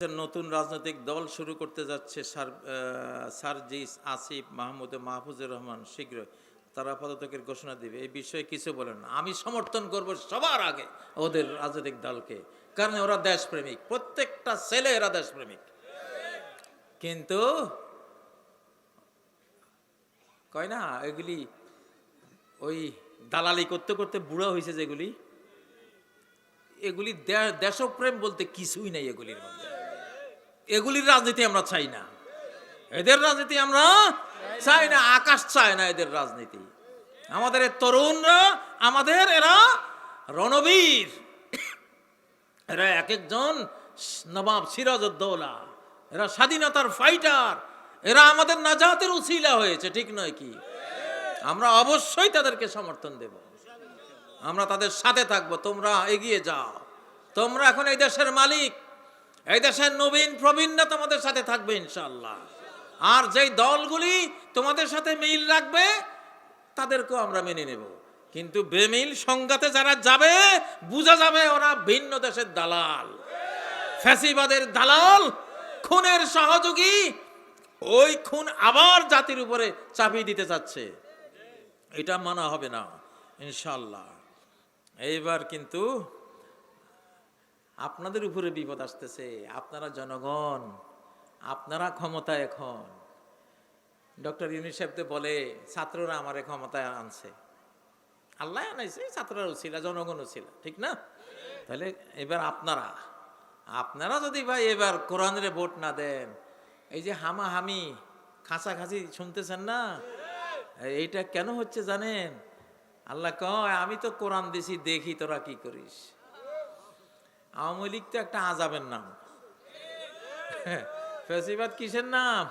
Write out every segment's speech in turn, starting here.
নতুন রাজনৈতিক দল শুরু করতে যাচ্ছে সার সার্জিস আসিফ মাহমুদ মাহফুজুর রহমান শীঘ্র তারা পদত্যাগের ঘোষণা দিবে। এই বিষয়ে কিছু বলেন আমি সমর্থন করব সবার আগে ওদের রাজনৈতিক দলকে। কারণ ওরা দেশপ্রেমিক। প্রত্যেকটা ছেলে এরা দেশপ্রেমিক। কিন্তু কয় না, এগুলি ওই দালালি করতে করতে বুড়া হয়েছে যেগুলি। এগুলি দেশপ্রেম বলতে কিছুই নাই এগুলির মধ্যে। এগুলির রাজনীতি আমরা চাই না। এদের রাজনীতি আমরা চাই না, আকাশ চায় না এদের রাজনীতি। আমাদের তরুণরা, আমাদের এরা রণবীর। এরা এক একজন নবাব সিরাজউদ্দৌলা, এরা স্বাধীনতার ফাইটার এরা আমাদের নাজাতের উসিলা হয়েছে, ঠিক নয় কি? আমরা অবশ্যই তাদেরকে সমর্থন দেব। আমরা তাদের সাথে থাকব, তোমরা এগিয়ে যাও। তোমরা এখন এই দেশের মালিক এই দেশের নবীন প্রবীণরা তোমাদের সাথে থাকবে ইনশাল্লাহ আর যেই দলগুলি তোমাদের সাথে মিল রাখবে, তাদেরকেও আমরা মেনে নেব। কিন্তু বেমিল সংঘাতে যারা যাবে, বোঝা যাবে ওরা ভিন্ন দেশের দালাল। ফ্যাসিবাদের দালাল, খুনের সহযোগী, ওই খুন আবার জাতির উপরে চাপিয়ে দিতে চাচ্ছে এটা মানা হবে না ইনশাল্লাহ এইবার কিন্তু আপনাদের উপরে বিপদ আসতেছে। আপনারা জনগণ, আপনারা ক্ষমতা এখন। ডক্টর ইউনিসেফ তো বলে, ছাত্ররা আমারে ক্ষমতায় আনছে। আল্লাহ আনাইছে, ছাত্ররাও ছিল, জনগণও ছিল, ঠিক না? তাহলে এবার আপনারা আপনারা যদি ভাই এবার কোরআনের ভোট না দেন, এই যে হামাহামি, খাঁচাখাঁচি শুনতেছেন না? এইটা কেন হচ্ছে জানেন? আল্লাহ কয়, আমি তো কোরআন দিছি, দেখি তোরা কি করিস। আওয়ামী লীগ তো একটা আজাবের নাম। ফেসিবাদ কিসের নাম?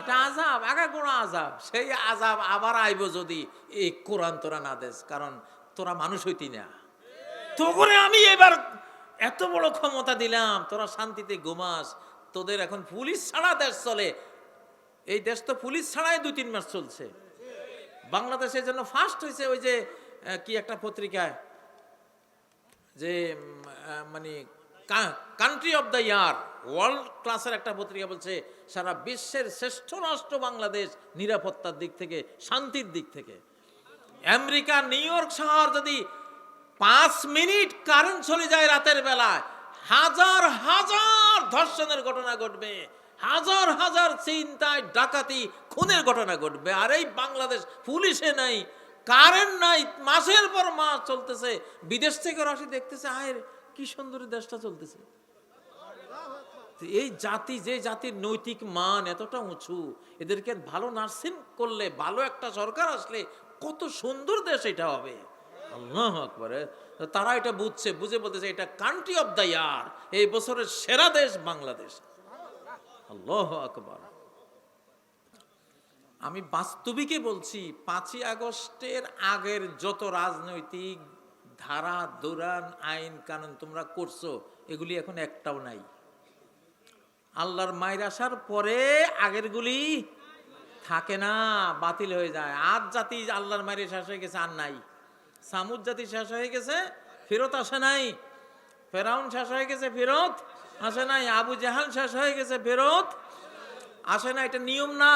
এটা আজাব আগা কোনো আজাব সেই আজাব আবার আইব যদি এই কোরআন তোরা না দেস, কারণ তোরা মানুষ হইতি না। তো করে আমি এবার এত বড় ক্ষমতা দিলাম, তোরা শান্তিতে ঘুমাস, তোদের এখন পুলিশ ছাড়া দেশ চলে। এই দেশ তো পুলিশ ছাড়াই দুই তিন মাস চলছে। বাংলাদেশের জন্য ফার্স্ট হয়েছে ওই যে কি একটা পত্রিকায় যে মানে country of the year world ক্লাসের একটা পত্রিকা বলছে, সারা বিশ্বের শ্রেষ্ঠ রাষ্ট্র বাংলাদেশ নিরাপত্তার দিক থেকে, শান্তির দিক থেকে। আমেরিকা, নিউ ইয়র্ক শহর যদি পাঁচ মিনিট কারেন্ট চলে যায় রাতের বেলায়, হাজার হাজার ধর্ষণের ঘটনা ঘটবে, হাজার হাজার চিন্তায় ডাকাতি, খুনের ঘটনা ঘটবে, আর এই বাংলাদেশ পুলিশে নাই। কারেন্ট নাই, মাসের পর মাস চলতেছে, বিদেশ থেকে রাশি দেখতেছে, আয়ের কি সুন্দর দেশটা চলতেছে। এই জাতি, যে জাতির নৈতিক মান এতটা উঁচু, এদেরকে ভালো নার্সিং করলে, ভালো একটা সরকার আসলে কত সুন্দর দেশ এটা হবে। আল্লাহ আকবরে। তারা এটা বুঝছে, বুঝে বলতেছে, এটা কান্ট্রি অফ দ্য ইয়ার এই বছরের সেরা দেশ বাংলাদেশ। আল্লাহ আকবর। আমি বাস্তবিকে বলছি, পাঁচই আগস্টের আগের যত রাজনৈতিক ধারা, দৌরান, আইন, কানুন তোমরা করছ, এগুলি এখন একটাও নাই। আল্লাহর মায়ের আসার পরে আগেরগুলি থাকে না, বাতিল হয়ে যায়। আজ জাতি আল্লাহর মায়ের শেষ হয়ে গেছে, আর নাই। সামুদ জাতি শেষ হয়ে গেছে, ফেরত আসে নাই। ফেরাউন শেষ হয়ে গেছে, ফেরত আসে নাই। আবু জাহাল শেষ হয়ে গেছে, ফেরত আসে না এটা নিয়ম না।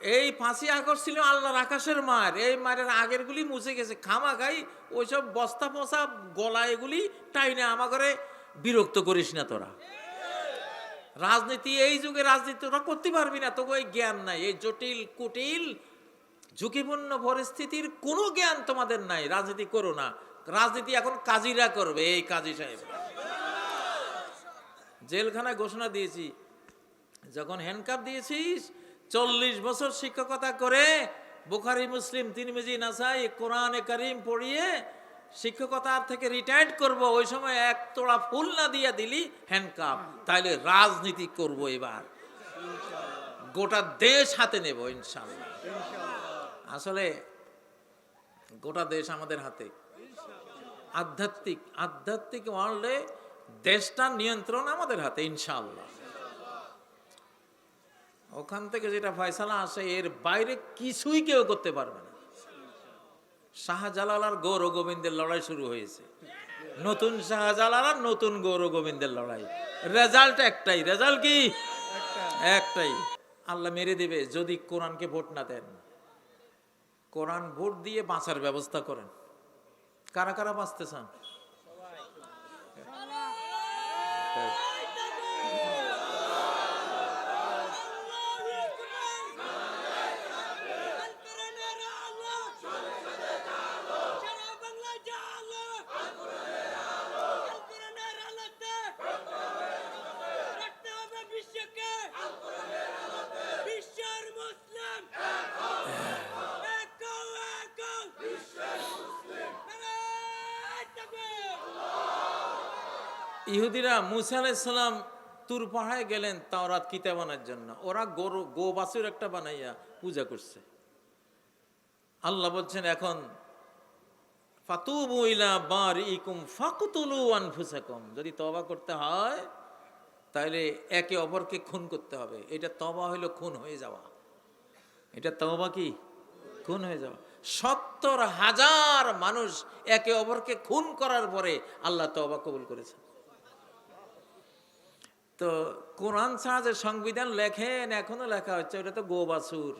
এই ফাঁসি আগস্ট ছিল আল্লাহর আকাশের মার, এই মারের আগেরগুলি মুছে গেছে। খামা খাই ওইসব বস্তা পচা গলা এগুলি টাইনে আমা করে বিরক্ত করিস না তোরা। রাজনীতি, এই যুগে রাজনীতি তোরা করতে পারবি না, তোকে জ্ঞান নাই। এই জটিল, কুটিল, ঝুঁকিপূর্ণ পরিস্থিতির কোনো জ্ঞান তোমাদের নাই। রাজনীতি করো না। রাজনীতি এখন কাজীরা করবে, এই কাজী সাহেব। জেলখানায় ঘোষণা দিয়েছি, যখন হ্যান্ডকাপ দিয়েছিস চল্লিশ বছর শিক্ষকতা করে বুখারি, মুসলিম তিনমিজি নাসাই, কোরআনে করিম পড়িয়ে শিক্ষকতার থেকে রিটায়ার্ড করব, ওই সময় এক তোড়া ফুল না দিয়ে দিলি হ্যান্ডকাপ তাইলে রাজনীতি করব এবার। গোটা দেশ হাতে নেব ইনশাল্লাহ আসলে গোটা দেশ আমাদের হাতে। আধ্যাত্মিক আধ্যাত্মিক ওয়ার্ল্ডে দেশটার নিয়ন্ত্রণ আমাদের হাতে ইনশাল্লাহ ওখান থেকে যেটা ফয়সালা আসে, এর বাইরে কিছুই কেউ করতে পারবে না। শাহজালাল আর গৌর গোবিন্দের লড়াই শুরু হয়েছে। নতুন শাহজালাল আর নতুন গৌর গোবিন্দের লড়াই। রেজাল্ট একটাই। রেজাল্ট কি? একটাই। আল্লাহ মেরে দেবে যদি কোরআনকে ভোট না দেন। কোরআন ভোট দিয়ে বাঁচার ব্যবস্থা করেন। কারা কারা বাঁচতে চান তাই। বিশ্বের মুসলিম একো একো নারায়ণ তাকবীর ইহুদিরা মুসা আলাইসাল্লাম তুর পাহাড়ে গেলেন তাওরাত কিতাবানার জন্য। ওরা গরু গো বাছুর একটা বানাইয়া পূজা করছে। আল্লাহ বলছেন, এখন ইলা বারিকুম ফাকতুলু আনফুসাকুম। যদি তবা করতে হয় তাহলে একে অপরকে খুন করতে হবে। এটা তবা হলো খুন হয়ে যাওয়া। এটা তবা কি? খুন হয়ে যাওয়া। সত্তর হাজার মানুষ একে অপরকে খুন করার পরে আল্লাহ তবা কবুল করেছেন তো কোরআন ছাড়া যে সংবিধান লেখেন, এখনও লেখা হচ্ছে, ওটা তো গোবাসুর।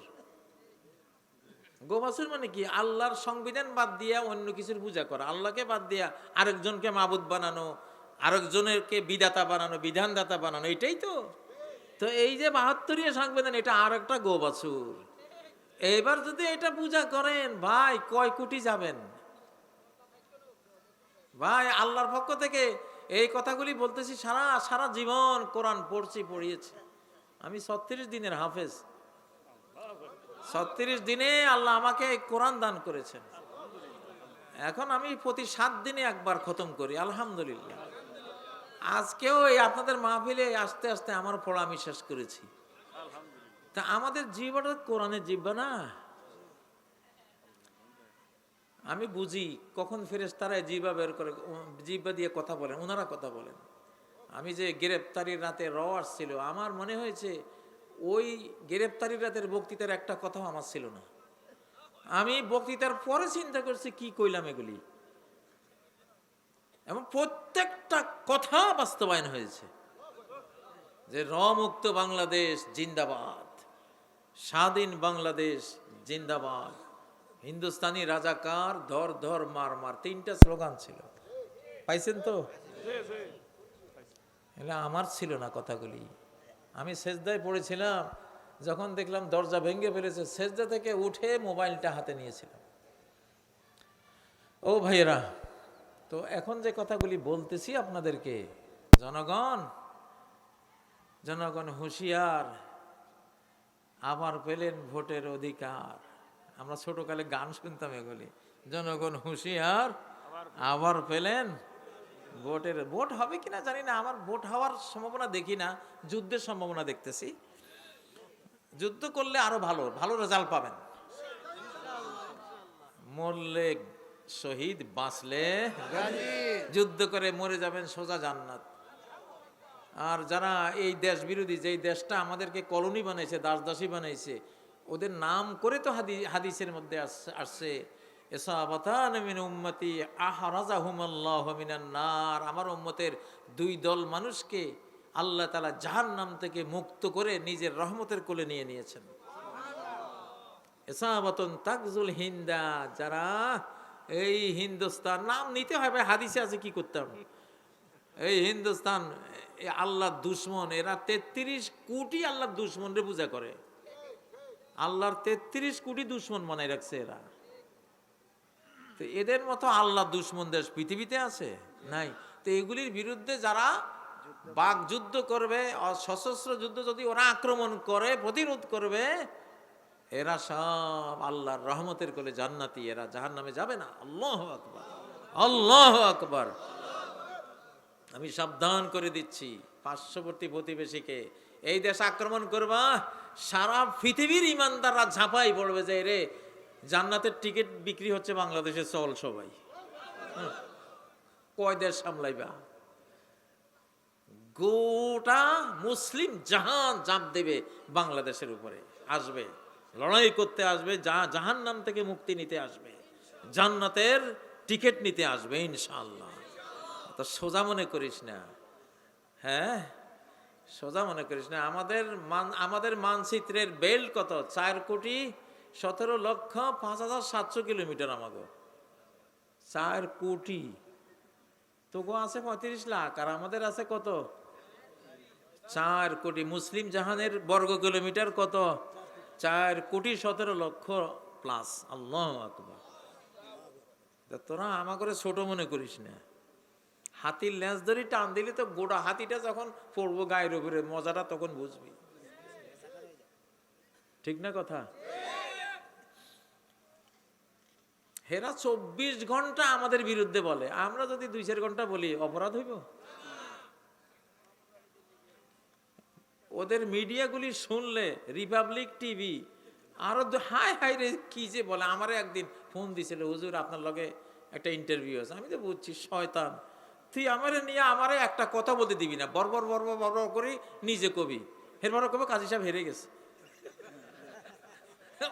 গোবাসুর মানে কি? আল্লাহর সংবিধান বাদ দিয়া অন্য কিছুর পূজা করা। আল্লাহকে বাদ দিয়া আরেকজনকে মাবুদ বানানো, আরেকজনেরকে বিদাতা বানানো, বিধানদাতা বানানো, এটাই তো। তো এই যে বাহাত্তরীয় সংবিধান, এটা আর একটা গোবাসুর। এবার যদি এটা পূজা করেন, ভাই, কয় কোটি যাবেন? ভাই, আল্লাহর পক্ষ থেকে এই কথাগুলি বলতেছি, সারা সারা জীবন কোরআন পড়ছি, পড়িয়েছি। আমি ছত্রিশ দিনের হাফেজ। ছত্রিশ দিনে আল্লাহ আমাকে কোরআন দান করেছেন। এখন আমি প্রতি সাত দিনে একবার খতম করি, আলহামদুলিল্লাহ। আজকেও এই আপনাদের মাহফিলে আস্তে আস্তে আমার পড়া আমি শেষ করেছি। তা আমাদের জীবটা কোরআনের জিব্বা না। আমি বুঝি কখন ফেরেস তারা জিবা বের করে জিব্বা দিয়ে কথা বলেন ওনারা কথা বলেন। আমি যে গ্রেপ্তারির রাতে র আসছিল আমার মনে হয়েছে ওই গ্রেপ্তারির রাতের বক্তৃতার একটা কথাও আমার ছিল না। আমি বক্তৃতার পরে চিন্তা করছি, কি কইলাম এগুলি? এবং প্রত্যেকটা কথা বাস্তবায়ন হয়েছে। যে র মুক্ত বাংলাদেশ জিন্দাবাদ, স্বাধীন বাংলাদেশ জিন্দাবাদ। হিন্দুস্তানি রাজাকার ধর ধর মার মার, তিনটা স্লোগান ছিল। পাইছেন তো? এগুলো আমার ছিল না কথাগুলি। আমি সেজদায় পড়েছিলাম, যখন দেখলাম দরজা ভেঙে ফেলেছে, সেজদা থেকে উঠে মোবাইলটা হাতে নিয়েছিলাম। ও ভাইয়েরা, তো এখন যে কথাগুলি বলতেছি আপনাদেরকে, জনগণ জনগণ হুঁশিয়ার, আবার পেলেন ভোটের অধিকার। আমরা ছোটকালে গান শুনতাম এগুলি। জনগণ হুঁশিয়ার, আবার পেলেন। ভোটের, ভোট হবে কিনা জানি না, আমার ভোট হওয়ার সম্ভাবনা দেখি না, যুদ্ধের সম্ভাবনা দেখতেছি। যুদ্ধ করলে আরও ভালো ভালো রেজাল্ট পাবেন। মরলে শহীদ, বাঁচলে যুদ্ধ করে মরে যাবেন সোজা জান্নাত। আর যারা এই দেশ বিরোধী যেই দেশটা আমাদেরকে কলোনি বানাইছে দাস দাসী বানাইছে ওদের নাম করে তো হাদি, হাদিসের মধ্যে আসছে উম্মতি নার। আমার উম্মতের দুই দল মানুষকে আল্লাহ তাআলা জাহান্নাম থেকে মুক্ত করে নিজের রহমতের কোলে নিয়ে নিয়েছেন। এসাবাতন তাকজুল হিন্দা, যারা এই হিন্দুস্তান, নাম নিতে হবে হাদিসে আছে কি করতাম? এই হিন্দুস্তান, এ আল্লাহর দুশ্মন, এরা তেত্রিশ কোটি আল্লাহর দুশ্মনরে পূজা করে। আল্লাহর তেত্রিশ কোটি দুশ্মন বানাই রাখছে এরা। তো এদের মতো আল্লাহ দুশ্মন দেশ পৃথিবীতে আছে? নাই। তো এগুলির বিরুদ্ধে যারা বাক যুদ্ধ করবে, সশস্ত্র যুদ্ধ যদি ওরা আক্রমণ করে, প্রতিরোধ করবে, এরা সব আল্লাহর রহমতের কোলে জান্নাতি, এরা জাহান নামে যাবে না। আল্লাহ আকবর। আল্লাহ আকবর। আমি সাবধান করে দিচ্ছি পার্শ্ববর্তী প্রতিবেশীকে। এই দেশ আক্রমণ করবা সারা পৃথিবীর ইমানদাররা ঝাঁপাই পড়বে যে রে জান্নাতের টিকিট বিক্রি হচ্ছে বাংলাদেশে, চল সবাই। হুম। কয় সামলাইবা? গোটা মুসলিম জাহান জাপ দেবে বাংলাদেশের উপরে, আসবে। লড়াই করতে আসবে যা জাহান নাম থেকে মুক্তি নিতে আসবে। জান্নাতের টিকিট নিতে আসবে ইনশাল্লাহ তো সোজা মনে করিস না। হ্যাঁ? সোজা মনে করিস না, আমাদের মান, আমাদের মানচিত্রের বেল্ট কত? চার কোটি সতেরো লক্ষ পাঁচ হাজার সাতশো কিলোমিটার আমাকে চার কোটি। তবু আছে পঁয়ত্রিশ লাখ, আর আমাদের আছে কত? চার কোটি। মুসলিম জাহানের বর্গ কিলোমিটার কত? চার কোটি সতেরো লক্ষ প্লাস। আল্লাহ তোরা আমাকে ছোট মনে করিস না। হাতির ল্যাঁচ ধরে টান দিলে তো গোটা হাতিটা যখন পড়ব গায়ের উপরে, মজাটা তখন বুঝবি। ঠিক না কথা? হেরা চব্বিশ ঘণ্টা আমাদের বিরুদ্ধে বলে। আমরা যদি দুই চার ঘণ্টা বলি, অপরাধ হইব? ওদের মিডিয়াগুলি শুনলে, রিপাবলিক টিভি, আরও হাই হাই রে, কি যে বলে। আমারে একদিন ফোন দিছিল, হুজুর, আপনার লগে একটা ইন্টারভিউ আছে। আমি তো বুঝছি, শয়তান। তুই আমারে নিয়ে আমারে একটা কথা বলতে দিবি না। বর্বর বর্বর বর্বর করে নিজে কবি। এরপর কবে কাজী সাহেব হেরে গেছে?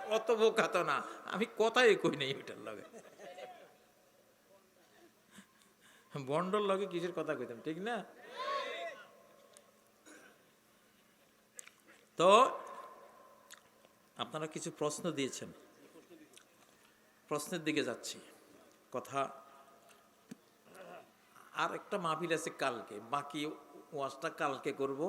অত বোকা তো না। আমি কথাই কই নাই ওইটার লগে। বন্ডর লগে কিসের কথা কইতাম, ঠিক না? তো আপনারা কিছু প্রশ্ন দিয়েছেন। প্রশ্নের দিকে যাচ্ছি। কথা আর একটা মাহফিল আছে কালকে বাকি ওয়াজটা কালকে করব।